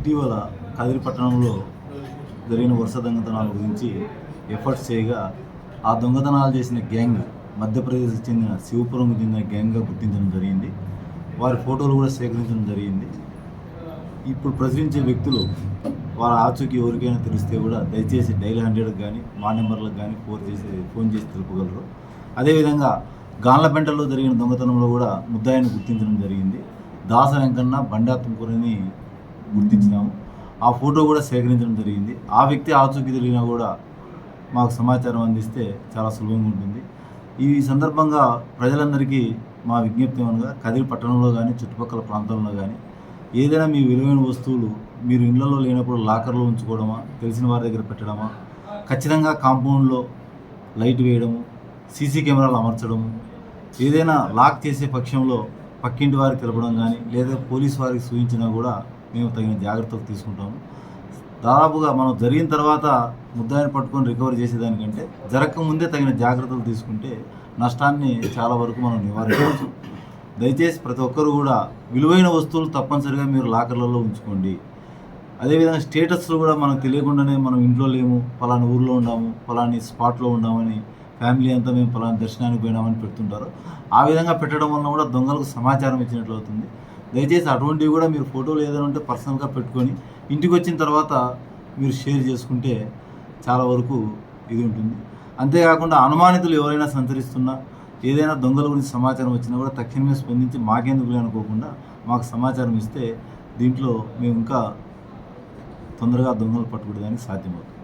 ఇటీవల కదిరి పట్టణంలో జరిగిన వరుస దొంగతనాల గురించి ఎఫర్ట్స్ చేయగా ఆ దొంగతనాలు చేసిన గ్యాంగ్ మధ్యప్రదేశ్కి చెందిన శివపురంకు చెందిన గ్యాంగ్గా గుర్తించడం జరిగింది. వారి ఫోటోలు కూడా సేకరించడం జరిగింది. ఇప్పుడు ప్రచురించే వ్యక్తులు వారి ఆచూకీ ఎవరికైనా తెలిస్తే కూడా దయచేసి డైలీ హండ్రెడ్కి కానీ మా నెంబర్లకు కానీ ఫోన్ చేసి ఫోన్ చేసి తెలుపగలరు. అదేవిధంగా గాన్లపెంటలో జరిగిన దొంగతనంలో కూడా ముద్దాయిని గుర్తించడం జరిగింది. దాస వెంకన్న బండా తుంకూరని గుర్తించినాము ఆ ఫోటో కూడా సేకరించడం జరిగింది. ఆ వ్యక్తి ఆచూకీ తెలిగినా కూడా మాకు సమాచారం అందిస్తే చాలా సులభంగా ఉంటుంది. ఈ సందర్భంగా ప్రజలందరికీ మా విజ్ఞప్తి అనగా కదిరి పట్టణంలో కానీ చుట్టుపక్కల ప్రాంతంలో కానీ ఏదైనా మీ విలువైన వస్తువులు మీరు ఇళ్ళలో లేనప్పుడు లాకర్లో ఉంచుకోవడమా తెలిసిన వారి దగ్గర పెట్టడమా ఖచ్చితంగా కాంపౌండ్లో లైట్ వేయడము సీసీ కెమెరాలు అమర్చడము ఏదైనా లాక్ చేసే పక్షంలో పక్కింటి వారికి తెలపడం కానీ లేదా పోలీస్ వారికి సూచించినా కూడా మేము తగిన జాగ్రత్తలు తీసుకుంటాము. దాదాపుగా మనం జరిగిన తర్వాత ముద్దాయిని పట్టుకొని రికవరీ చేసేదానికంటే జరగకముందే తగిన జాగ్రత్తలు తీసుకుంటే నష్టాన్ని చాలా వరకు మనం నివారించవచ్చు. దయచేసి ప్రతి ఒక్కరు కూడా విలువైన వస్తువులు తప్పనిసరిగా మీరు లాకర్లలో ఉంచుకోండి. అదేవిధంగా స్టేటస్లు కూడా మనకు తెలియకుండానే మనం ఇంట్లో లేము ఫలాని ఊర్లో ఉన్నాము ఫలాని స్పాట్లో ఉన్నామని ఫ్యామిలీ అంతా మేము ఫలాని దర్శనానికి పోయినామని పెడుతుంటారు. ఆ విధంగా పెట్టడం వల్ల కూడా దొంగలకు సమాచారం ఇచ్చినట్లు అవుతుంది. దయచేసి అటువంటివి కూడా మీరు ఫోటోలు ఏదైనా ఉంటే పర్సనల్గా పెట్టుకొని ఇంటికి వచ్చిన తర్వాత మీరు షేర్ చేసుకుంటే చాలా వరకు ఇది ఉంటుంది. అంతేకాకుండా అనుమానితులు ఎవరైనా సంచరిస్తున్నా ఏదైనా దొంగల గురించి సమాచారం వచ్చినా కూడా తక్షణమే స్పందించి మాకెందుకు అనుకోకుండా మాకు సమాచారం ఇస్తే దీంట్లో మేము ఇంకా తొందరగా దొంగలు పట్టుకోవడానికి సాధ్యమవుతుంది.